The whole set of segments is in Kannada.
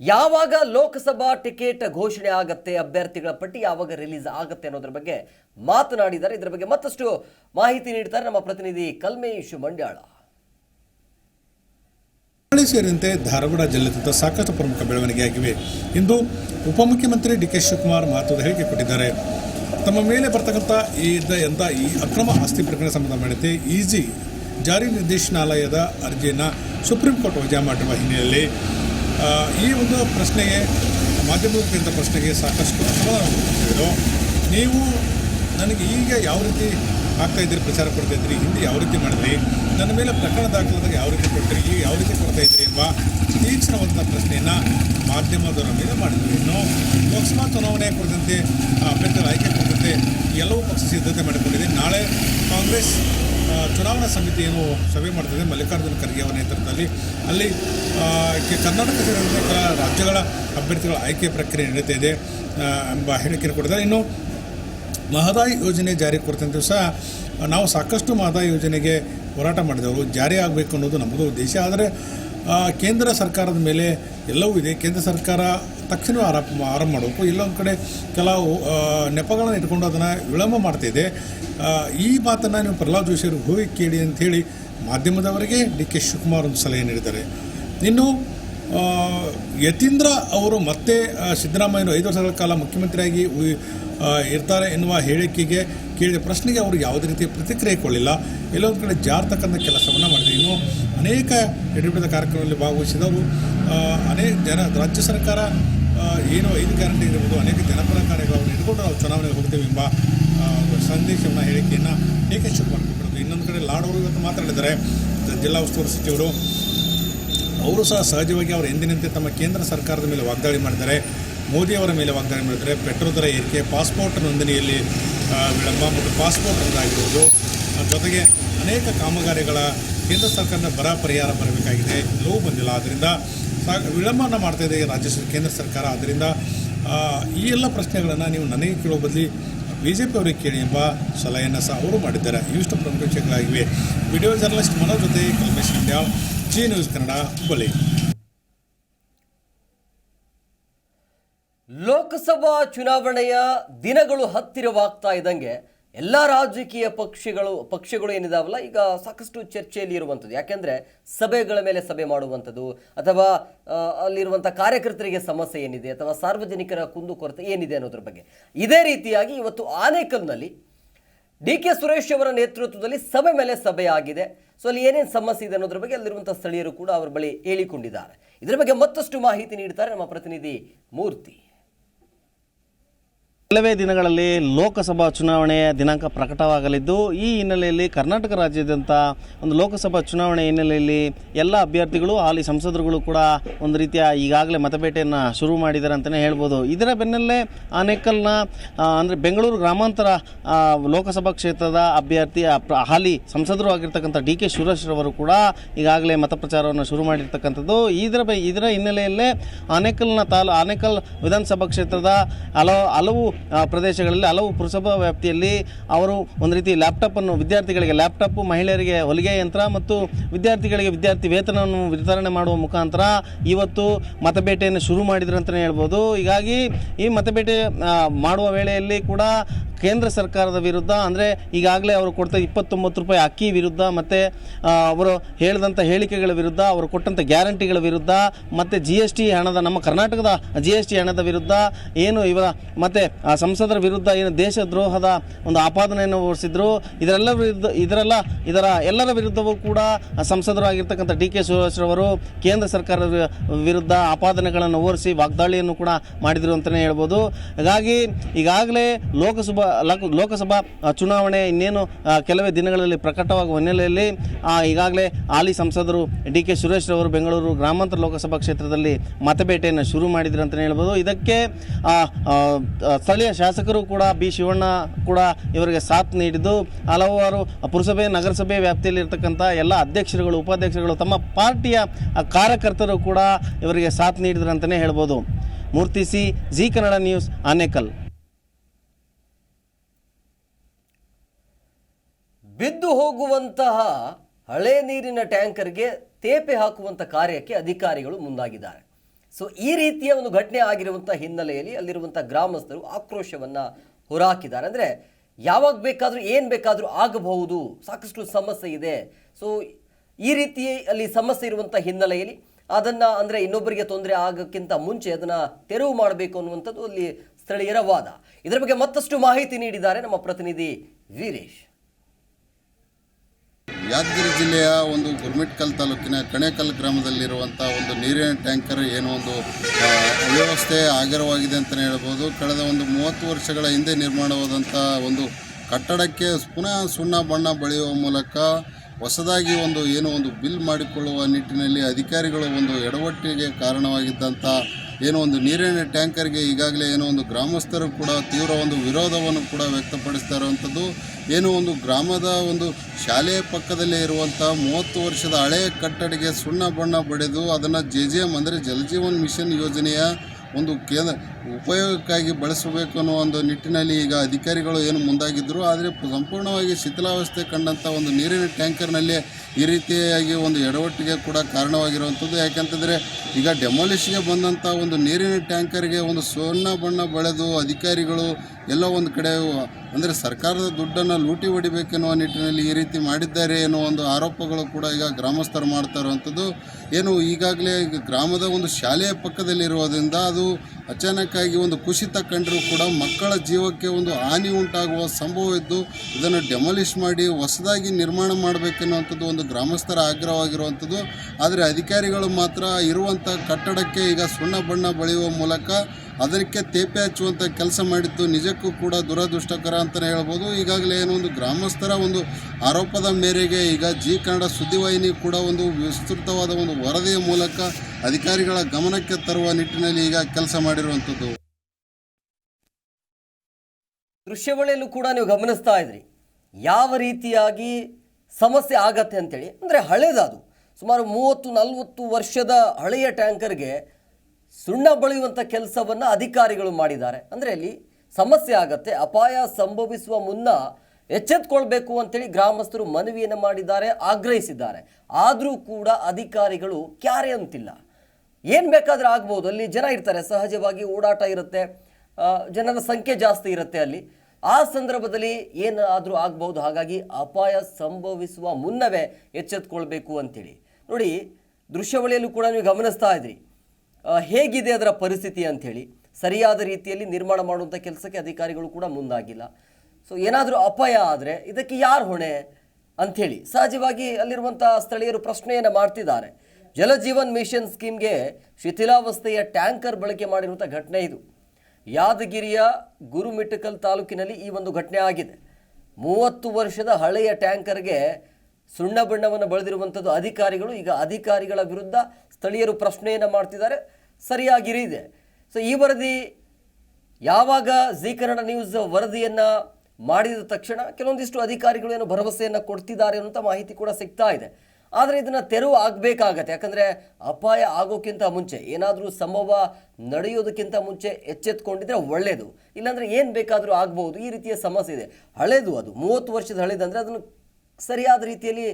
ಯಾವಾಗ ಲೋಕಸಭಾ ಟಿಕೆಟ್ ಘೋಷಣೆ ಆಗತ್ತೆ, ಅಭ್ಯರ್ಥಿಗಳ ಪಟ್ಟಿ ಯಾವಾಗ ರಿಲೀಸ್ ಆಗುತ್ತೆ ಅನ್ನೋದ್ರ ಬಗ್ಗೆ ಮಾತನಾಡಿದ್ದಾರೆ. ಇದರ ಬಗ್ಗೆ ಮತ್ತಷ್ಟು ಮಾಹಿತಿ ನೀಡ್ತಾರೆ ನಮ್ಮ ಪ್ರತಿನಿಧಿ ಕಲ್ಮೇಶ್ ಮಂಡ್ಯಾಳ. ಸೇರಿದಂತೆ ಧಾರವಾಡ ಜಿಲ್ಲೆಯಾದ್ಯಂತ ಸಾಕಷ್ಟು ಪ್ರಮುಖ ಬೆಳವಣಿಗೆಯಾಗಿವೆ. ಇಂದು ಉಪಮುಖ್ಯಮಂತ್ರಿ ಡಿ ಕೆ ಶಿವಕುಮಾರ್ ಮಹತ್ವದ ಹೇಳಿಕೆ ಕೊಟ್ಟಿದ್ದಾರೆ. ತಮ್ಮ ಮೇಲೆ ಬರ್ತಕ್ಕಂಥ ಈ ಇದ್ದ- ಎಂಥ ಈ ಅಕ್ರಮ ಆಸ್ತಿ ಪ್ರಕರಣ ಸಂಬಂಧ ಮಾಡಿದಂತೆ ಈಜಿ ಜಾರಿ ನಿರ್ದೇಶನಾಲಯದ ಅರ್ಜಿಯನ್ನು ಸುಪ್ರೀಂ ಕೋರ್ಟ್ ವಜಾ ಮಾಡಿರುವ ಹಿನ್ನೆಲೆಯಲ್ಲಿ ಈ ಒಂದು ಪ್ರಶ್ನೆಗೆ, ಮಾಧ್ಯಮದ ಪ್ರಶ್ನೆಗೆ ಸಾಕಷ್ಟು ಸಮಾಧಾನ ನೀವು ನನಗೆ ಈಗ ಯಾವ ರೀತಿ ಆಗ್ತಾ ಇದ್ದೀರಿ, ಪ್ರಚಾರ ಕೊಡ್ತಾ ಇದ್ರಿ ಹಿಂದೆ ಯಾವ ರೀತಿ ಮಾಡಿದ್ರಿ, ನನ್ನ ಮೇಲೆ ಪ್ರಕರಣ ದಾಖಲಾದಾಗ ಯಾವ ರೀತಿ ಕೊಟ್ಟರಿ ಈಗ ಯಾವ ರೀತಿ ಕೊಡ್ತಾ ಇದ್ರಿ ಎಂಬ ತೀಕ್ಷ್ಣವಾದಂಥ ಪ್ರಶ್ನೆಯನ್ನು ಮಾಧ್ಯಮದವರ ಮೇಲೆ ಮಾಡಿದ್ವಿ. ಇನ್ನು ಲೋಕಸಭಾ ಚುನಾವಣೆ ಕುರಿತಂತೆ ಅಭ್ಯರ್ಥಿಗಳ ಆಯ್ಕೆ ಕುರಿತಂತೆ ಎಲ್ಲವೂ ಪಕ್ಷ ಸಿದ್ಧತೆ ಮಾಡಿಕೊಂಡಿದೆ. ನಾಳೆ ಕಾಂಗ್ರೆಸ್ ಚುನಾವಣಾ ಸಮಿತಿ ಸಭೆ ಮಾಡ್ತಿದೆ, ಮಲ್ಲಿಕಾರ್ಜುನ ಖರ್ಗೆ ಅವರ ನೇತೃತ್ವದಲ್ಲಿ. ಅಲ್ಲಿ ಕರ್ನಾಟಕ ಸೇರಿದಂತೆ ರಾಜ್ಯಗಳ ಅಭ್ಯರ್ಥಿಗಳ ಆಯ್ಕೆ ಪ್ರಕ್ರಿಯೆ ನಡೀತಾ ಇದೆ ಎಂಬ ಹೇಳಿಕೆ ಕೊಡ್ತಾರೆ ಇನ್ನು ಮಹದಾಯಿ ಯೋಜನೆ ಜಾರಿ ಕುರಿತಂತೆ ಸಹ ನಾವು ಸಾಕಷ್ಟು ಮಹದಾಯಿ ಯೋಜನೆಗೆ ಹೋರಾಟ ಮಾಡಿದವರು ಜಾರಿ ಆಗಬೇಕು ಅನ್ನೋದು ನಮ್ಮದು ಉದ್ದೇಶ. ಆದರೆ ಕೇಂದ್ರ ಸರ್ಕಾರದ ಮೇಲೆ ಎಲ್ಲವೂ ಇದೆ. ಕೇಂದ್ರ ಸರ್ಕಾರ ತಕ್ಷಣ ಆರಂಭ ಆರಂಭ ಮಾಡಬೇಕು. ಇಲ್ಲೊಂದು ಕಡೆ ಕೆಲವು ನೆಪಗಳನ್ನು ಇಟ್ಕೊಂಡು ಅದನ್ನು ವಿಳಂಬ ಮಾಡ್ತಿದೆ ಆ, ಈ ಮಾತನ್ನು ನೀವು ಪ್ರಹ್ಲಾದ್ ಜೋಶಿ ಅವರು ಹೋಗಿ ಕೇಳಿ ಅಂಥೇಳಿ ಮಾಧ್ಯಮದವರಿಗೆ ಡಿ ಕೆ ಶಿವಕುಮಾರ್ ಒಂದು ಸಲಹೆ ನೀಡಿದ್ದಾರೆ. ಇನ್ನು ಯತೀಂದ್ರ ಅವರು ಮತ್ತೆ ಸಿದ್ದರಾಮಯ್ಯನ ಐದು ವರ್ಷಗಳ ಕಾಲ ಮುಖ್ಯಮಂತ್ರಿಯಾಗಿ ಇರ್ತಾರೆ ಎನ್ನುವ ಹೇಳಿಕೆಗೆ ಕೇಳಿದ ಪ್ರಶ್ನೆಗೆ ಅವರು ಯಾವುದೇ ರೀತಿಯ ಪ್ರತಿಕ್ರಿಯೆ ಕೊಡಲಿಲ್ಲ. ಎಲ್ಲೊಂದು ಕಡೆ ಜಾರ್ತಕ್ಕಂಥ ಕೆಲಸವನ್ನು ಮಾಡಿದೆ ಇನ್ನು ಅನೇಕ ಯಡಿಯೂರಪ್ಪದ ಕಾರ್ಯಕ್ರಮದಲ್ಲಿ ಭಾಗವಹಿಸಿದವರು ಅನೇಕ ಜನ, ರಾಜ್ಯ ಸರ್ಕಾರ ಏನು ಐದು ಗ್ಯಾರಂಟಿ ಇರ್ಬೋದು, ಅನೇಕ ಜನಪರ ಕಾರ್ಯಗಳನ್ನು ಇಟ್ಕೊಂಡು ನಾವು ಚುನಾವಣೆಗೆ ಹೋಗ್ತೇವೆ ಎಂಬ ಸಂದೇಶವನ್ನು ಹೇಳಿಕೆಯನ್ನು ಏಕೆ ಶುರು ಕೊಟ್ಟಿರೋದು ಇನ್ನೊಂದು ಕಡೆ ಲಾಡವರು ಇವತ್ತು ಮಾತಾಡಿದ್ದಾರೆ. ಜಿಲ್ಲಾ ಉಸ್ತುವಾರಿ ಸಚಿವರು, ಅವರು ಸಹ ಸಹಜವಾಗಿ ಅವರು ಎಂದಿನಂತೆ ತಮ್ಮ ಕೇಂದ್ರ ಸರ್ಕಾರದ ಮೇಲೆ ವಾಗ್ದಾಳಿ ಮಾಡಿದ್ದಾರೆ. ಮೋದಿಯವರ ಮೇಲೆ ವಾಗ್ದಾಳಿ ಮಾಡಿದರೆ ಪೆಟ್ರೋಲ್ ದರ ಏರಿಕೆ, ಪಾಸ್ಪೋರ್ಟ್ ನೋಂದಣಿಯಲ್ಲಿ ವಿಳಂಬ, ಮತ್ತು ಪಾಸ್ಪೋರ್ಟ್ ರದ್ದಾಗಿರುವುದು ಜೊತೆಗೆ ಅನೇಕ ಕಾಮಗಾರಿಗಳ ಕೇಂದ್ರ ಸರ್ಕಾರ ಬರ ಪರಿಹಾರ ಬರಬೇಕಾಗಿದೆ ಲೋ ಬಂದಿಲ್ಲ. ಆದ್ದರಿಂದ ವಿಳಂಬನ ಮಾಡ್ತಾ ಇದೆ ರಾಜ್ಯ ಕೇಂದ್ರ ಸರ್ಕಾರ. ಆದ್ದರಿಂದ ಈ ಎಲ್ಲ ಪ್ರಶ್ನೆಗಳನ್ನು ನೀವು ನನಗೆ ಕೇಳೋ ಬದಲಿ ಬಿ ಜೆ ಪಿ ಅವರಿಗೆ ಕೇಳಿ ಎಂಬ ಸಲಹೆಯನ್ನು ಸಹ ಅವರು ಮಾಡಿದ್ದಾರೆ. ಇವಿಷ್ಟು ಪ್ರಮುಖ ವಿಷಯಗಳಾಗಿವೆ. ವಿಡಿಯೋ ಜರ್ನಲಿಸ್ಟ್ ಮನೋಜ್ ಜೊತೆ Kalmesh India Zee News Kannada, Hubballi. Lok Sabha ಚುನಾವಣೆಯ ದಿನಗಳು ಹತ್ತಿರವಾಗ್ತಾ ಇದ್ದಂಗೆ ಎಲ್ಲ ರಾಜಕೀಯ ಪಕ್ಷಗಳು ಪಕ್ಷಗಳು ಏನಿದಾವಲ್ಲ, ಈಗ ಸಾಕಷ್ಟು ಚರ್ಚೆಯಲ್ಲಿ ಇರುವಂಥದ್ದು. ಯಾಕೆಂದರೆ ಸಭೆಗಳ ಮೇಲೆ ಸಭೆ ಮಾಡುವಂಥದ್ದು, ಅಥವಾ ಅಲ್ಲಿರುವಂಥ ಕಾರ್ಯಕರ್ತರಿಗೆ ಸಮಸ್ಯೆ ಏನಿದೆ, ಅಥವಾ ಸಾರ್ವಜನಿಕರ ಕುಂದುಕೊರತೆ ಏನಿದೆ ಅನ್ನೋದ್ರ ಬಗ್ಗೆ. ಇದೇ ರೀತಿಯಾಗಿ ಇವತ್ತು ಆನೇಕಲ್ನಲ್ಲಿ ಡಿ ಕೆ ಸುರೇಶ್ ಅವರ ನೇತೃತ್ವದಲ್ಲಿ ಸಭೆ ಮೇಲೆ ಸಭೆ ಆಗಿದೆ. ಸೊ, ಅಲ್ಲಿ ಏನೇನು ಸಮಸ್ಯೆ ಇದೆ ಅನ್ನೋದ್ರ ಬಗ್ಗೆ ಅಲ್ಲಿರುವಂಥ ಸ್ಥಳೀಯರು ಕೂಡ ಅವರ ಬಳಿ ಹೇಳಿಕೊಂಡಿದ್ದಾರೆ. ಇದರ ಬಗ್ಗೆ ಮತ್ತಷ್ಟು ಮಾಹಿತಿ ನೀಡ್ತಾರೆ ನಮ್ಮ ಪ್ರತಿನಿಧಿ ಮೂರ್ತಿ. ಕೆಲವೇ ದಿನಗಳಲ್ಲಿ ಲೋಕಸಭಾ ಚುನಾವಣೆಯ ದಿನಾಂಕ ಪ್ರಕಟವಾಗಲಿದ್ದು, ಈ ಹಿನ್ನೆಲೆಯಲ್ಲಿ ಕರ್ನಾಟಕ ರಾಜ್ಯಾದ್ಯಂತ ಒಂದು ಲೋಕಸಭಾ ಚುನಾವಣೆ ಹಿನ್ನೆಲೆಯಲ್ಲಿ ಎಲ್ಲ ಅಭ್ಯರ್ಥಿಗಳು, ಹಾಲಿ ಸಂಸದರುಗಳು ಕೂಡ ಒಂದು ರೀತಿಯ ಈಗಾಗಲೇ ಮತಪೇಟೆಯನ್ನು ಶುರು ಮಾಡಿದ್ದಾರೆ ಅಂತಲೇ ಹೇಳ್ಬೋದು. ಇದರ ಬೆನ್ನಲ್ಲೇ ಆನೇಕಲ್ನ ಅಂದರೆ ಬೆಂಗಳೂರು ಗ್ರಾಮಾಂತರ ಲೋಕಸಭಾ ಕ್ಷೇತ್ರದ ಅಭ್ಯರ್ಥಿ ಹಾಲಿ ಸಂಸದರು ಆಗಿರ್ತಕ್ಕಂಥ ಡಿ ಕೆ ಸುರೇಶ್ರವರು ಕೂಡ ಈಗಾಗಲೇ ಮತಪ್ರಚಾರವನ್ನು ಶುರು ಮಾಡಿರ್ತಕ್ಕಂಥದ್ದು. ಇದರ ಇದರ ಹಿನ್ನೆಲೆಯಲ್ಲೇ ಆನೇಕಲ್ನ ತಾಲೂ ಆನೇಕಲ್ ವಿಧಾನಸಭಾ ಕ್ಷೇತ್ರದ ಹಲವು ಹಲವು ಪ್ರದೇಶಗಳಲ್ಲಿ ಹಲವು ಪುರಸಭಾ ವ್ಯಾಪ್ತಿಯಲ್ಲಿ ಅವರು ಒಂದು ರೀತಿ ಲ್ಯಾಪ್ಟಾಪನ್ನು ವಿದ್ಯಾರ್ಥಿಗಳಿಗೆ ಲ್ಯಾಪ್ಟಾಪು ಮಹಿಳೆಯರಿಗೆ ಹೊಲಿಗೆ ಯಂತ್ರ ಮತ್ತು ವಿದ್ಯಾರ್ಥಿಗಳಿಗೆ ವಿದ್ಯಾರ್ಥಿ ವೇತನವನ್ನು ವಿತರಣೆ ಮಾಡುವ ಮುಖಾಂತರ ಇವತ್ತು ಮತಬೇಟೆಯನ್ನು ಶುರು ಮಾಡಿದ್ರು ಅಂತಲೇ ಹೇಳ್ಬೋದು. ಹೀಗಾಗಿ ಈ ಮತಬೇಟೆ ಮಾಡುವ ವೇಳೆಯಲ್ಲಿ ಕೂಡ ಕೇಂದ್ರ ಸರ್ಕಾರದ ವಿರುದ್ಧ, ಅಂದರೆ ಈಗಾಗಲೇ ಅವರು ಕೊಡ್ತಾ ಇಪ್ಪತ್ತೊಂಬತ್ತು ರೂಪಾಯಿ ಅಕ್ಕಿ ವಿರುದ್ಧ, ಮತ್ತು ಅವರು ಹೇಳಿದಂಥ ಹೇಳಿಕೆಗಳ ವಿರುದ್ಧ, ಅವರು ಕೊಟ್ಟಂಥ ಗ್ಯಾರಂಟಿಗಳ ವಿರುದ್ಧ, ಮತ್ತು ಜಿ ಎಸ್ ಟಿ ಹಣದ, ನಮ್ಮ ಕರ್ನಾಟಕದ ಜಿ ಎಸ್ ಟಿ ಹಣದ ವಿರುದ್ಧ ಏನು ಇವರ ಮತ್ತು ಸಂಸದರ ವಿರುದ್ಧ ಏನು ದೇಶದ್ರೋಹದ ಒಂದು ಆಪಾದನೆಯನ್ನು ಹೊರಿಸಿದ್ರು. ಇದರೆಲ್ಲ ವಿರುದ್ಧ, ಇದರೆಲ್ಲ, ಇದರ ಎಲ್ಲರ ವಿರುದ್ಧವೂ ಕೂಡ ಸಂಸದರಾಗಿರ್ತಕ್ಕಂಥ ಡಿ ಕೆ ಸುರೇಶ್ರವರು ಕೇಂದ್ರ ಸರ್ಕಾರದ ವಿರುದ್ಧ ಆಪಾದನೆಗಳನ್ನು ಓರಿಸಿ ವಾಗ್ದಾಳಿಯನ್ನು ಕೂಡ ಮಾಡಿದರು ಅಂತಲೇ ಹೇಳ್ಬೋದು. ಹಾಗಾಗಿ, ಈಗಾಗಲೇ ಲೋಕಸಭಾ ಲೋಕ- ಲೋಕಸಭಾ ಚುನಾವಣೆ ಇನ್ನೇನು ಕೆಲವೇ ದಿನಗಳಲ್ಲಿ ಪ್ರಕಟವಾಗುವ ಹಿನ್ನೆಲೆಯಲ್ಲಿ ಈಗಾಗಲೇ ಹಾಲಿ ಸಂಸದರು ಡಿ ಕೆ ಸುರೇಶ್ ರವರು ಬೆಂಗಳೂರು ಗ್ರಾಮಾಂತರ ಲೋಕಸಭಾ ಕ್ಷೇತ್ರದಲ್ಲಿ ಮತಬೇಟೆಯನ್ನು ಶುರು ಮಾಡಿದ್ರು ಅಂತಲೇ ಹೇಳ್ಬೋದು. ಇದಕ್ಕೆ ಸ್ಥಳೀಯ ಶಾಸಕರು ಕೂಡ, ಬಿ ಶಿವಣ್ಣ ಕೂಡ ಇವರಿಗೆ ಸಾಥ್ ನೀಡಿದ್ದು. ಹಲವಾರು ಪುರಸಭೆ, ನಗರಸಭೆ ವ್ಯಾಪ್ತಿಯಲ್ಲಿ ಇರತಕ್ಕಂಥ ಎಲ್ಲ ಅಧ್ಯಕ್ಷರುಗಳು, ಉಪಾಧ್ಯಕ್ಷರುಗಳು ತಮ್ಮ ಪಾರ್ಟಿಯ ಕಾರ್ಯಕರ್ತರು ಕೂಡ ಇವರಿಗೆ ಸಾಥ್ ನೀಡಿದ್ರು ಅಂತಲೇ ಹೇಳ್ಬೋದು. Murthy C, Zee Kannada news, Anekal. ಬಿದ್ದು ಹೋಗುವಂತಹ ಹಳೆ ನೀರಿನ ಟ್ಯಾಂಕರ್ಗೆ ತೇಪೆ ಹಾಕುವಂಥ ಕಾರ್ಯಕ್ಕೆ ಅಧಿಕಾರಿಗಳು ಮುಂದಾಗಿದ್ದಾರೆ. ಸೊ ಈ ರೀತಿಯ ಒಂದು ಘಟನೆ ಆಗಿರುವಂಥ ಹಿನ್ನೆಲೆಯಲ್ಲಿ ಅಲ್ಲಿರುವಂಥ ಗ್ರಾಮಸ್ಥರು ಆಕ್ರೋಶವನ್ನು ಹೊರಹಾಕಿದ್ದಾರೆ ಅಂದರೆ ಯಾವಾಗ ಬೇಕಾದರೂ, ಏನು ಬೇಕಾದರೂ ಆಗಬಹುದು, ಸಾಕಷ್ಟು ಸಮಸ್ಯೆ ಇದೆ. ಸೊ ಈ ರೀತಿ ಅಲ್ಲಿ ಸಮಸ್ಯೆ ಇರುವಂಥ ಹಿನ್ನೆಲೆಯಲ್ಲಿ ಅದನ್ನು ಅಂದರೆ ಇನ್ನೊಬ್ಬರಿಗೆ ತೊಂದರೆ ಆಗೋಕ್ಕಿಂತ ಮುಂಚೆ ಅದನ್ನು ತೆರವು ಮಾಡಬೇಕು ಅನ್ನುವಂಥದ್ದು ಅಲ್ಲಿ ಸ್ಥಳೀಯರ ವಾದ. ಇದರ ಬಗ್ಗೆ ಮತ್ತಷ್ಟು ಮಾಹಿತಿ ನೀಡಿದ್ದಾರೆ ನಮ್ಮ ಪ್ರತಿನಿಧಿ ವೀರೇಶ್. ಯಾದಗಿರಿ ಜಿಲ್ಲೆಯ ಒಂದು ಗುರ್ಮಿಟ್ಕಲ್ ತಾಲೂಕಿನ ಕಣೇಕಲ್ ಗ್ರಾಮದಲ್ಲಿರುವಂಥ ಒಂದು ನೀರಿನ ಟ್ಯಾಂಕರ್ ಏನೋ ಒಂದು ವ್ಯವಸ್ಥೆ ಅವ್ಯವಸ್ಥೆ ಆಗಿರವಾಗಿದೆ ಅಂತಲೇ ಹೇಳ್ಬೋದು. ಕಳೆದ ಒಂದು ಮೂವತ್ತು ವರ್ಷಗಳ ಹಿಂದೆ ನಿರ್ಮಾಣವಾದಂಥ ಒಂದು ಕಟ್ಟಡಕ್ಕೆ ಪುನಃ ಸುಣ್ಣ ಬಣ್ಣ ಬಳಿಯುವ ಮೂಲಕ ಹೊಸದಾಗಿ ಒಂದು ಏನೋ ಒಂದು ಬಿಲ್ ಮಾಡಿಕೊಳ್ಳುವ ನಿಟ್ಟಿನಲ್ಲಿ ಅಧಿಕಾರಿಗಳು ಒಂದು ಎಡವಟ್ಟಿಗೆ ಕಾರಣವಾಗಿದ್ದಂಥ ಏನೋ ಒಂದು ನೀರಿನ ಟ್ಯಾಂಕರ್ಗೆ ಈಗಾಗಲೇ ಏನೋ ಒಂದು ಗ್ರಾಮಸ್ಥರು ಕೂಡ ತೀವ್ರ ಒಂದು ವಿರೋಧವನ್ನು ಕೂಡ ವ್ಯಕ್ತಪಡಿಸ್ತಾ ಇರುವಂಥದ್ದು. ಏನೋ ಒಂದು ಗ್ರಾಮದ ಒಂದು ಶಾಲೆಯ ಪಕ್ಕದಲ್ಲೇ ಇರುವಂಥ ಮೂವತ್ತು ವರ್ಷದ ಹಳೆಯ ಕಟ್ಟಡಕ್ಕೆ ಸುಣ್ಣ ಬಣ್ಣ ಬಡಿದು ಅದನ್ನು ಜೆ ಜೆ ಎಂ ಅಂದರೆ ಜಲಜೀವನ್ ಮಿಷನ್ ಯೋಜನೆಯ ಒಂದು ಕೇಂದ್ರ ಉಪಯೋಗಕ್ಕಾಗಿ ಬಳಸಬೇಕು ಅನ್ನೋ ಒಂದು ನಿಟ್ಟಿನಲ್ಲಿ ಈಗ ಅಧಿಕಾರಿಗಳು ಏನು ಮುಂದಾಗಿದ್ದರು ಆದರೆ ಸಂಪೂರ್ಣವಾಗಿ ಶಿಥಿಲಾವಸ್ಥೆ ಕಂಡಂಥ ಒಂದು ನೀರಿನ ಟ್ಯಾಂಕರ್ನಲ್ಲಿ ಈ ರೀತಿಯಾಗಿ ಒಂದು ಎಡವಟ್ಟಿಗೆ ಕೂಡ ಕಾರಣವಾಗಿರುವಂಥದ್ದು. ಯಾಕೆಂತಂದರೆ ಈಗ ಡೆಮಾಲಿಷ್ಗೆ ಬಂದಂಥ ಒಂದು ನೀರಿನ ಟ್ಯಾಂಕರ್ಗೆ ಒಂದು ಸುವರ್ಣ ಬಣ್ಣ ಬಳೆದು ಅಧಿಕಾರಿಗಳು ಎಲ್ಲ ಒಂದು ಕಡೆ, ಅಂದರೆ ಸರ್ಕಾರದ ದುಡ್ಡನ್ನು ಲೂಟಿ ಹೊಡಿಬೇಕೆನ್ನುವ ನಿಟ್ಟಿನಲ್ಲಿ ಈ ರೀತಿ ಮಾಡಿದ್ದಾರೆ ಎನ್ನುವ ಒಂದು ಆರೋಪಗಳು ಕೂಡ ಈಗ ಗ್ರಾಮಸ್ಥರು ಮಾಡ್ತಾ ಇರುವಂಥದ್ದು. ಏನು ಈಗಾಗಲೇ ಈಗ ಗ್ರಾಮದ ಒಂದು ಶಾಲೆಯ ಪಕ್ಕದಲ್ಲಿರುವುದರಿಂದ ಅದು ಅಚಾನಕ್ಕಾಗಿ ಒಂದು ಕುಸಿತ ಕಂಡರೂ ಕೂಡ ಮಕ್ಕಳ ಜೀವಕ್ಕೆ ಒಂದು ಹಾನಿ ಉಂಟಾಗುವ ಸಂಭವ ಇದ್ದು, ಇದನ್ನು ಡೆಮಾಲಿಷ್ ಮಾಡಿ ಹೊಸದಾಗಿ ನಿರ್ಮಾಣ ಮಾಡಬೇಕೆನ್ನುವಂಥದ್ದು ಒಂದು ಗ್ರಾಮಸ್ಥರ ಆಗ್ರಹವಾಗಿರುವಂಥದ್ದು. ಆದರೆ ಅಧಿಕಾರಿಗಳು ಮಾತ್ರ ಇರುವಂಥ ಕಟ್ಟಡಕ್ಕೆ ಈಗ ಸುಣ್ಣ ಬಣ್ಣ ಬಳಿಯುವ ಮೂಲಕ ಅದಕ್ಕೆ ತೇಪೆ ಹಚ್ಚುವಂಥ ಕೆಲಸ ಮಾಡಿದ್ದು ನಿಜಕ್ಕೂ ಕೂಡ ದುರದೃಷ್ಟಕರ ಅಂತಲೇ ಹೇಳ್ಬೋದು. ಈಗಾಗಲೇ ಏನೋ ಒಂದು ಗ್ರಾಮಸ್ಥರ ಒಂದು ಆರೋಪದ ಮೇರೆಗೆ ಈಗ ಜಿ ಕನ್ನಡ ಸುದ್ದಿವಾಹಿನಿ ಕೂಡ ಒಂದು ವಿಸ್ತೃತವಾದ ಒಂದು ವರದಿಯ ಮೂಲಕ ಅಧಿಕಾರಿಗಳ ಗಮನಕ್ಕೆ ತರುವ ನಿಟ್ಟಿನಲ್ಲಿ ಈಗ ಕೆಲಸ ಮಾಡಿರುವಂಥದ್ದು. ದೃಶ್ಯವಳಿಯಲ್ಲೂ ಕೂಡ ನೀವು ಗಮನಿಸ್ತಾ ಇದ್ರಿ. ಯಾವ ರೀತಿಯಾಗಿ ಸಮಸ್ಯೆ ಆಗತ್ತೆ ಅಂತೇಳಿ. ಅಂದರೆ ಹಳೇದದು. ಸುಮಾರು ಮೂವತ್ತು, ನಲವತ್ತು ವರ್ಷದ ಹಳೆಯ ಟ್ಯಾಂಕರ್ಗೆ ಸುಣ್ಣ ಬಳಿಯುವಂಥ ಕೆಲಸವನ್ನು ಅಧಿಕಾರಿಗಳು ಮಾಡಿದ್ದಾರೆ. ಅಂದರೆ ಅಲ್ಲಿ ಸಮಸ್ಯೆ ಆಗತ್ತೆ, ಅಪಾಯ ಸಂಭವಿಸುವ ಮುನ್ನ ಎಚ್ಚೆತ್ಕೊಳ್ಬೇಕು ಅಂತೇಳಿ ಗ್ರಾಮಸ್ಥರು ಮನವಿಯನ್ನು ಮಾಡಿದ್ದಾರೆ, ಆಗ್ರಹಿಸಿದ್ದಾರೆ. ಆದರೂ ಕೂಡ ಅಧಿಕಾರಿಗಳು ಕ್ಯಾರೆ ಅಂತಿಲ್ಲ. ಏನು ಬೇಕಾದರೂ ಆಗ್ಬೋದು, ಅಲ್ಲಿ ಜನ ಇರ್ತಾರೆ, ಸಹಜವಾಗಿ ಓಡಾಟ ಇರುತ್ತೆ ಜನರ ಸಂಖ್ಯೆ ಜಾಸ್ತಿ ಇರುತ್ತೆ ಅಲ್ಲಿ. ಆ ಸಂದರ್ಭದಲ್ಲಿ ಏನಾದರೂ ಆಗ್ಬೋದು, ಹಾಗಾಗಿ ಅಪಾಯ ಸಂಭವಿಸುವ ಮುನ್ನವೇ ಎಚ್ಚೆತ್ಕೊಳ್ಬೇಕು ಅಂತೇಳಿ. ನೋಡಿ, ದೃಶ್ಯಾವಳಿಯಲ್ಲೂ ಕೂಡ ನೀವು ಗಮನಿಸ್ತಾ ಇದ್ರಿ. ಹೇಗಿದೆ ಅದರ ಪರಿಸ್ಥಿತಿ ಅಂಥೇಳಿ ಸರಿಯಾದ ರೀತಿಯಲ್ಲಿ ನಿರ್ಮಾಣ ಮಾಡುವಂಥ ಕೆಲಸಕ್ಕೆ ಅಧಿಕಾರಿಗಳು ಕೂಡ ಮುಂದಾಗಿಲ್ಲ. ಸೊ ಏನಾದರೂ ಅಪಾಯ ಆದರೆ ಇದಕ್ಕೆ ಯಾರು ಹೊಣೆ ಅಂಥೇಳಿ ಸಹಜವಾಗಿ ಅಲ್ಲಿರುವಂಥ ಸ್ಥಳೀಯರು ಪ್ರಶ್ನೆಯನ್ನು ಮಾಡ್ತಿದ್ದಾರೆ. ಜಲಜೀವನ್ ಮಿಷನ್ ಸ್ಕೀಮ್ಗೆ ಶಿಥಿಲಾವಸ್ಥೆಯ ಟ್ಯಾಂಕರ್ ಬಳಕೆ ಮಾಡಿರುವಂಥ ಘಟನೆ ಇದು. ಯಾದಗಿರಿಯ ಗುರುಮಿಟ್ಟಕಲ್ ತಾಲೂಕಿನಲ್ಲಿ ಈ ಒಂದು ಘಟನೆ ಆಗಿದೆ. ಮೂವತ್ತು ವರ್ಷದ ಹಳೆಯ ಟ್ಯಾಂಕರ್ಗೆ ಸುಣ್ಣ ಬಣ್ಣವನ್ನು ಬಳದಿರುವಂಥದ್ದು ಅಧಿಕಾರಿಗಳು. ಈಗ ಅಧಿಕಾರಿಗಳ ವಿರುದ್ಧ ಸ್ಥಳೀಯರು ಪ್ರಶ್ನೆಯನ್ನು ಮಾಡ್ತಿದ್ದಾರೆ. ಸರಿಯಾಗಿರಿ ಇದೆ. ಸೊ ಈ ವರದಿ ಯಾವಾಗ ಜಿ ಕನ್ನಡ ನ್ಯೂಸ್ ವರದಿಯನ್ನು ಮಾಡಿದ ತಕ್ಷಣ ಕೆಲವೊಂದಿಷ್ಟು ಅಧಿಕಾರಿಗಳು ಏನು ಭರವಸೆಯನ್ನು ಕೊಡ್ತಿದ್ದಾರೆ ಅನ್ನೋಂಥ ಮಾಹಿತಿ ಕೂಡ ಸಿಗ್ತಾ ಇದೆ. ಆದರೆ ಇದನ್ನು ತೆರವು ಆಗಬೇಕಾಗತ್ತೆ. ಯಾಕಂದರೆ ಅಪಾಯ ಆಗೋಕ್ಕಿಂತ ಮುಂಚೆ, ಏನಾದರೂ ಸಂಭವ ನಡೆಯೋದಕ್ಕಿಂತ ಮುಂಚೆ ಎಚ್ಚೆತ್ಕೊಂಡಿದ್ರೆ ಒಳ್ಳೆಯದು ಇಲ್ಲಾಂದರೆ ಏನು ಬೇಕಾದರೂ ಆಗ್ಬೋದು ಈ ರೀತಿಯ ಸಮಸ್ಯೆ ಇದೆ. ಹಳೇದು ಅದು. ಮೂವತ್ತು ವರ್ಷದ ಹಳೆದಂದರೆ ಅದನ್ನು ಸರಿಯಾದ ರೀತಿಯಲ್ಲಿ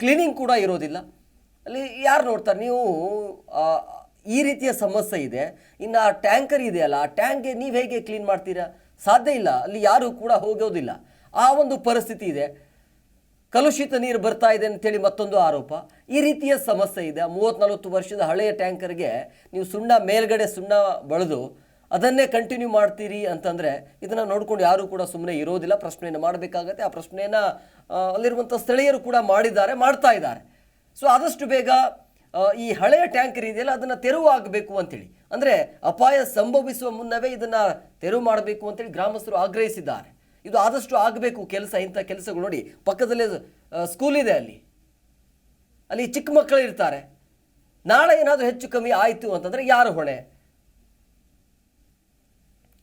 ಕ್ಲೀನಿಂಗ್ ಕೂಡ ಇರೋದಿಲ್ಲ. ಅಲ್ಲಿ ಯಾರು ನೋಡ್ತಾರೆ? ನೀವು ಈ ರೀತಿಯ ಸಮಸ್ಯೆ ಇದೆ. ಇನ್ನು ಆ ಟ್ಯಾಂಕರ್ ಇದೆಯಲ್ಲ, ಆ ಟ್ಯಾಂಕ್ಗೆ ನೀವು ಹೇಗೆ ಕ್ಲೀನ್ ಮಾಡ್ತೀರಾ? ಸಾಧ್ಯ ಇಲ್ಲ. ಅಲ್ಲಿ ಯಾರೂ ಕೂಡ ಹೋಗೋದಿಲ್ಲ. ಆ ಒಂದು ಪರಿಸ್ಥಿತಿ ಇದೆ. ಕಲುಷಿತ ನೀರು ಬರ್ತಾ ಇದೆ ಅಂತೇಳಿ ಮತ್ತೊಂದು ಆರೋಪ. ಈ ರೀತಿಯ ಸಮಸ್ಯೆ ಇದೆ. ಮೂವತ್ತು ನಲವತ್ತು ವರ್ಷದ ಹಳೆಯ ಟ್ಯಾಂಕರ್ಗೆ ನೀವು ಸುಣ್ಣ ಮೇಲ್ಗಡೆ ಸುಣ್ಣ ಬಳಿದು ಅದನ್ನೇ ಕಂಟಿನ್ಯೂ ಮಾಡ್ತೀರಿ ಅಂತಂದರೆ ಇದನ್ನು ನೋಡ್ಕೊಂಡು ಯಾರೂ ಕೂಡ ಸುಮ್ಮನೆ ಇರೋದಿಲ್ಲ. ಪ್ರಶ್ನೆಯನ್ನು ಮಾಡಬೇಕಾಗತ್ತೆ. ಆ ಪ್ರಶ್ನೆಯನ್ನು ಅಲ್ಲಿರುವಂಥ ಸ್ಥಳೀಯರು ಕೂಡ ಮಾಡಿದ್ದಾರೆ, ಮಾಡ್ತಾ ಇದ್ದಾರೆ. ಸೊ ಆದಷ್ಟು ಬೇಗ ಈ ಹಳೆಯ ಟ್ಯಾಂಕರ್ ಇದೆಯಲ್ಲ, ಅದನ್ನು ತೆರವು ಆಗಬೇಕು ಅಂತೇಳಿ. ಅಂದರೆ ಅಪಾಯ ಸಂಭವಿಸುವ ಮುನ್ನವೇ ಇದನ್ನು ತೆರವು ಮಾಡಬೇಕು ಅಂತೇಳಿ ಗ್ರಾಮಸ್ಥರು ಆಗ್ರಹಿಸಿದ್ದಾರೆ. ಇದು ಆದಷ್ಟು ಆಗಬೇಕು ಕೆಲಸ, ಇಂಥ ಕೆಲಸಗಳು ನೋಡಿ. ಪಕ್ಕದಲ್ಲೇ ಸ್ಕೂಲ್ ಇದೆ ಅಲ್ಲಿ. ಅಲ್ಲಿ ಚಿಕ್ಕ ಮಕ್ಕಳು ಇರ್ತಾರೆ. ನಾಳೆ ಏನಾದರೂ ಹೆಚ್ಚು ಕಮ್ಮಿ ಆಯಿತು ಅಂತಂದರೆ ಯಾರು ಹೊಣೆ?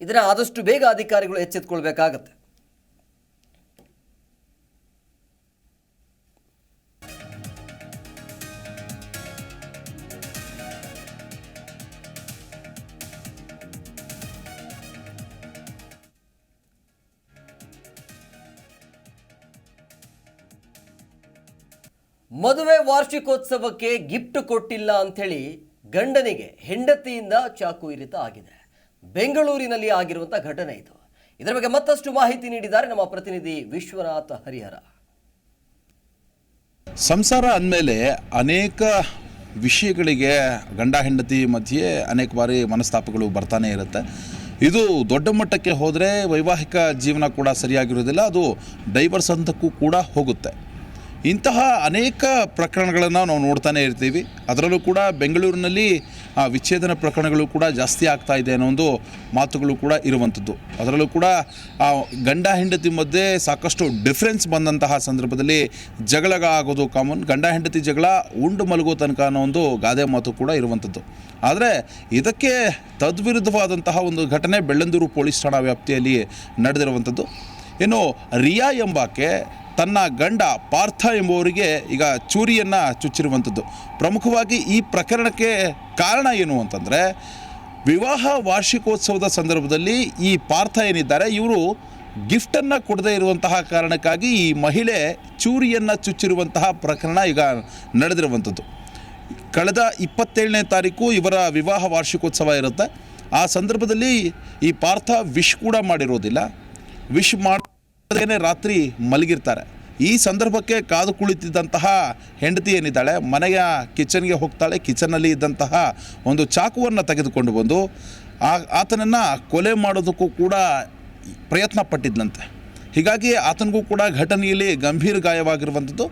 ಇದನ್ನು ಆದಷ್ಟು ಬೇಗ ಅಧಿಕಾರಿಗಳು ಎಚ್ಚೆತ್ಕೊಳ್ಬೇಕಾಗತ್ತೆ. ಮದುವೆ ವಾರ್ಷಿಕೋತ್ಸವಕ್ಕೆ ಗಿಫ್ಟ್ ಕೊಟ್ಟಿಲ್ಲ ಅಂಥೇಳಿ ಗಂಡನಿಗೆ ಹೆಂಡತಿಯಿಂದ ಚಾಕು ಇರಿತ ಆಗಿದೆ. ಬೆಂಗಳೂರಿನಲ್ಲಿ ಆಗಿರುವಂಥ ಘಟನೆ ಇದು. ಇದರ ಬಗ್ಗೆ ಮತ್ತಷ್ಟು ಮಾಹಿತಿ ನೀಡಿದ್ದಾರೆ ನಮ್ಮ ಪ್ರತಿನಿಧಿ ವಿಶ್ವನಾಥ ಹರಿಹರ. ಸಂಸಾರ ಅಂದಮೇಲೆ ಅನೇಕ ವಿಷಯಗಳಿಗೆ ಗಂಡ ಹೆಂಡತಿ ಮಧ್ಯೆ ಅನೇಕ ಬಾರಿ ಮನಸ್ತಾಪಗಳು ಬರ್ತಾನೆ ಇರುತ್ತೆ. ಇದು ದೊಡ್ಡ ಮಟ್ಟಕ್ಕೆ ಹೋದರೆ ವೈವಾಹಿಕ ಜೀವನ ಕೂಡ ಸರಿಯಾಗಿರೋದಿಲ್ಲ ಅದು ಡೈವರ್ಸ್ ಹಂತಕ್ಕೂ ಕೂಡ ಹೋಗುತ್ತೆ. ಇಂತಹ ಅನೇಕ ಪ್ರಕರಣಗಳನ್ನು ನಾವು ನೋಡ್ತಾನೆ ಇರ್ತೀವಿ. ಅದರಲ್ಲೂ ಕೂಡ ಬೆಂಗಳೂರಿನಲ್ಲಿ ವಿಚ್ಛೇದನ ಪ್ರಕರಣಗಳು ಕೂಡ ಜಾಸ್ತಿ ಆಗ್ತಾ ಇದೆ ಅನ್ನೋ ಒಂದು ಮಾತುಗಳು ಕೂಡ ಇರುವಂಥದ್ದು. ಅದರಲ್ಲೂ ಕೂಡ ಗಂಡ ಹೆಂಡತಿ ಮಧ್ಯೆ ಸಾಕಷ್ಟು ಡಿಫ್ರೆನ್ಸ್ ಬಂದಂತಹ ಸಂದರ್ಭದಲ್ಲಿ ಜಗಳಗಾಗೋದು ಕಾಮನ್ ಗಂಡ ಹೆಂಡತಿ ಜಗಳ ಉಂಡು ಮಲಗೋ ತನಕ ಅನ್ನೋ ಒಂದು ಗಾದೆ ಮಾತು ಕೂಡ ಇರುವಂಥದ್ದು. ಆದರೆ ಇದಕ್ಕೆ ತದ್ವಿರುದ್ಧವಾದಂತಹ ಒಂದು ಘಟನೆ ಬೆಳ್ಳಂದೂರು ಪೊಲೀಸ್ ಠಾಣಾ ವ್ಯಾಪ್ತಿಯಲ್ಲಿ ನಡೆದಿರುವಂಥದ್ದು. ಇನ್ನು ರಿಯಾ ಎಂಬಾಕೆ ತನ್ನ ಗಂಡ ಪಾರ್ಥ ಎಂಬುವರಿಗೆ ಈಗ ಚೂರಿಯನ್ನು ಚುಚ್ಚಿರುವಂಥದ್ದು. ಪ್ರಮುಖವಾಗಿ ಈ ಪ್ರಕರಣಕ್ಕೆ ಕಾರಣ ಏನು ಅಂತಂದರೆ, ವಿವಾಹ ವಾರ್ಷಿಕೋತ್ಸವದ ಸಂದರ್ಭದಲ್ಲಿ ಈ ಪಾರ್ಥ ಏನಿದ್ದಾರೆ, ಇವರು ಗಿಫ್ಟನ್ನು ಕೊಡದೇ ಇರುವಂತಹ ಕಾರಣಕ್ಕಾಗಿ ಈ ಮಹಿಳೆ ಚೂರಿಯನ್ನು ಚುಚ್ಚಿರುವಂತಹ ಪ್ರಕರಣ ಈಗ ನಡೆದಿರುವಂಥದ್ದು. ಕಳೆದ ಇಪ್ಪತ್ತೇಳನೇ ತಾರೀಕು ಇವರ ವಿವಾಹ ವಾರ್ಷಿಕೋತ್ಸವ ಇರುತ್ತೆ. ಆ ಸಂದರ್ಭದಲ್ಲಿ ಈ ಪಾರ್ಥ ವಿಶ್ ಕೂಡ ಮಾಡಿರೋದಿಲ್ಲ. ವಿಶ್ ಮಾಡದೇನೆ ರಾತ್ರಿ ಮಲಗಿರ್ತಾರೆ. ಈ ಸಂದರ್ಭಕ್ಕೆ ಕಾದು ಕುಳಿತಿದ್ದಂತಹ ಹೆಂಡತಿ ಏನಿದ್ದಾಳೆ, ಮನೆಯ ಕಿಚನ್ಗೆ ಹೋಗ್ತಾಳೆ, ಕಿಚನ್ನಲ್ಲಿ ಇದ್ದಂತಹ ಒಂದು ಚಾಕುವನ್ನು ತೆಗೆದುಕೊಂಡು ಬಂದು ಆ, ಆತನನ್ನು ಕೊಲೆ ಮಾಡೋದಕ್ಕೂ ಕೂಡ ಪ್ರಯತ್ನ ಪಟ್ಟಿದ್ದಂತೆ ಹೀಗಾಗಿ ಆತನಿಗೂ ಕೂಡ ಘಟನೆಯಲ್ಲಿ ಗಂಭೀರ ಗಾಯವಾಗಿರುವಂಥದ್ದು.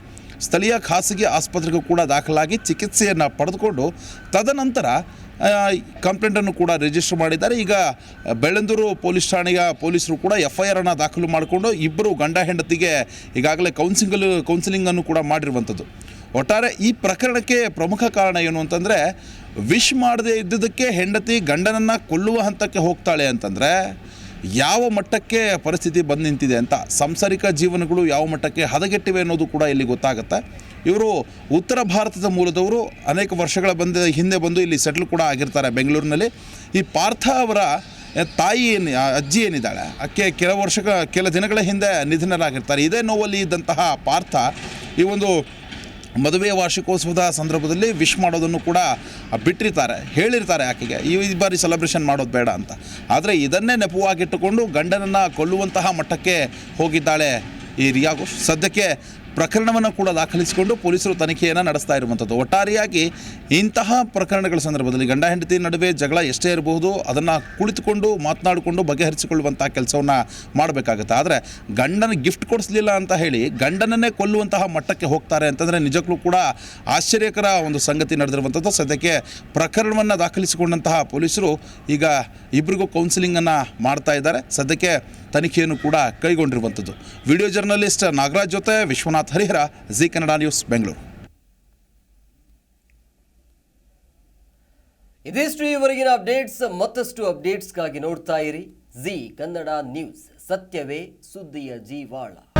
ಸ್ಥಳೀಯ ಖಾಸಗಿ ಆಸ್ಪತ್ರೆಗೂ ಕೂಡ ದಾಖಲಾಗಿ ಚಿಕಿತ್ಸೆಯನ್ನು ಪಡೆದುಕೊಂಡು ತದನಂತರ ಕಂಪ್ಲೇಂಟನ್ನು ಕೂಡ ರಿಜಿಸ್ಟರ್ ಮಾಡಿದ್ದಾರೆ. ಈಗ ಬೆಳ್ಳಂದೂರು ಪೊಲೀಸ್ ಠಾಣೆಯ ಪೊಲೀಸರು ಕೂಡ ಎಫ್ ಐ ಆರನ್ನು ದಾಖಲು ಮಾಡಿಕೊಂಡು ಇಬ್ಬರು ಗಂಡ ಹೆಂಡತಿಗೆ ಈಗಾಗಲೇ ಕೌನ್ಸಿಂಗಲ್ ಕೌನ್ಸಿಲಿಂಗನ್ನು ಕೂಡ ಮಾಡಿರುವಂಥದ್ದು. ಒಟ್ಟಾರೆ ಈ ಪ್ರಕರಣಕ್ಕೆ ಪ್ರಮುಖ ಕಾರಣ ಏನು ಅಂತಂದರೆ, ವಿಶ್ ಮಾಡದೇ ಇದ್ದುದಕ್ಕೆ ಹೆಂಡತಿ ಗಂಡನನ್ನು ಕೊಲ್ಲುವ ಹಂತಕ್ಕೆ ಹೋಗ್ತಾಳೆ ಅಂತಂದರೆ ಯಾವ ಮಟ್ಟಕ್ಕೆ ಪರಿಸ್ಥಿತಿ ಬಂದು ನಿಂತಿದೆ ಅಂತ ಸಾಂಸಾರಿಕ ಜೀವನಗಳು ಯಾವ ಮಟ್ಟಕ್ಕೆ ಹದಗೆಟ್ಟಿವೆ ಅನ್ನೋದು ಕೂಡ ಇಲ್ಲಿ ಗೊತ್ತಾಗುತ್ತೆ. ಇವರು ಉತ್ತರ ಭಾರತದ ಮೂಲದವರು ಅನೇಕ ವರ್ಷಗಳ ಬಂದ ಹಿಂದೆ ಬಂದು ಇಲ್ಲಿ ಸೆಟ್ಲ್ ಕೂಡ ಆಗಿರ್ತಾರೆ ಬೆಂಗಳೂರಿನಲ್ಲಿ. ಈ ಪಾರ್ಥ ಅವರ ತಾಯಿ ಏನು ಅಜ್ಜಿ ಏನಿದ್ದಾಳೆ ಅಕ್ಕೆ ಕೆಲ ವರ್ಷಗಳ, ಕೆಲ ದಿನಗಳ ಹಿಂದೆ ನಿಧನರಾಗಿರ್ತಾರೆ. ಇದೇ ನೋವಲ್ಲಿ ಇದ್ದಂತಹ ಪಾರ್ಥ ಈ ಒಂದು ಮದುವೆಯ ವಾರ್ಷಿಕೋತ್ಸವದ ಸಂದರ್ಭದಲ್ಲಿ ವಿಶ್ ಮಾಡೋದನ್ನು ಕೂಡ ಬಿಟ್ಟಿರ್ತಾರೆ, ಹೇಳಿರ್ತಾರೆ ಆಕೆಗೆ. ಈ ಬಾರಿ ಸೆಲೆಬ್ರೇಷನ್ ಮಾಡೋದು ಬೇಡ ಅಂತ. ಆದರೆ ಇದನ್ನೇ ನೆಪವಾಗಿಟ್ಟುಕೊಂಡು ಗಂಡನನ್ನು ಕೊಲ್ಲುವಂತಹ ಮಟ್ಟಕ್ಕೆ ಹೋಗಿದ್ದಾಳೆ ಈ ರಿಯಾ ಸದ್ಯಕ್ಕೆ ಪ್ರಕರಣವನ್ನು ಕೂಡ ದಾಖಲಿಸಿಕೊಂಡು ಪೊಲೀಸರು ತನಿಖೆಯನ್ನು ನಡೆಸ್ತಾ ಇರುವಂಥದ್ದು ಒಟ್ಟಾರೆಯಾಗಿ ಇಂತಹ ಪ್ರಕರಣಗಳ ಸಂದರ್ಭದಲ್ಲಿ ಗಂಡ, ಹೆಂಡತಿ ನಡುವೆ ಜಗಳ ಎಷ್ಟೇ ಇರಬಹುದು, ಅದನ್ನು ಕುಳಿತುಕೊಂಡು, ಮಾತನಾಡಿಕೊಂಡು ಬಗೆಹರಿಸಿಕೊಳ್ಳುವಂಥ ಕೆಲಸವನ್ನು ಮಾಡಬೇಕಾಗುತ್ತೆ. ಆದರೆ ಗಂಡನ ಗಿಫ್ಟ್ ಕೊಡಿಸಲಿಲ್ಲ ಅಂತ ಹೇಳಿ ಗಂಡನನ್ನೇ ಕೊಲ್ಲುವಂತಹ ಮಟ್ಟಕ್ಕೆ ಹೋಗ್ತಾರೆ ಅಂತಂದರೆ ನಿಜಕ್ಕೂ ಕೂಡ ಆಶ್ಚರ್ಯಕರ ಒಂದು ಸಂಗತಿ ನಡೆದಿರುವಂಥದ್ದು ಸದ್ಯಕ್ಕೆ ಪ್ರಕರಣವನ್ನು ದಾಖಲಿಸಿಕೊಂಡಂತಹ ಪೊಲೀಸರು ಈಗ ಇಬ್ಬರಿಗೂ ಕೌನ್ಸಿಲಿಂಗನ್ನು ಮಾಡ್ತಾ ಇದ್ದಾರೆ. ಸದ್ಯಕ್ಕೆ ತನಿಖೆಯನ್ನು ಕೂಡ ಕೈಗೊಂಡಿರುವಂಥದ್ದು ವಿಡಿಯೋ ಜರ್ನಲಿಸ್ಟ್ ನಾಗರಾಜ್ ಜೊತೆ ವಿಶ್ವನಾಥ್ ಹರಿಹರ, ಜಿ ಕನ್ನಡ ನ್ಯೂಸ್, ಬೆಂಗಳೂರು. ಇದಿಷ್ಟು ಈವರೆಗಿನ ಅಪ್ಡೇಟ್ಸ್. ಮತ್ತಷ್ಟು ಅಪ್ಡೇಟ್ಸ್ಗಾಗಿ ನೋಡ್ತಾ ಇರಿ. ಜಿ ಕನ್ನಡ ನ್ಯೂಸ್, ಸತ್ಯವೇ ಸುದ್ದಿಯ ಜೀವಾಳ.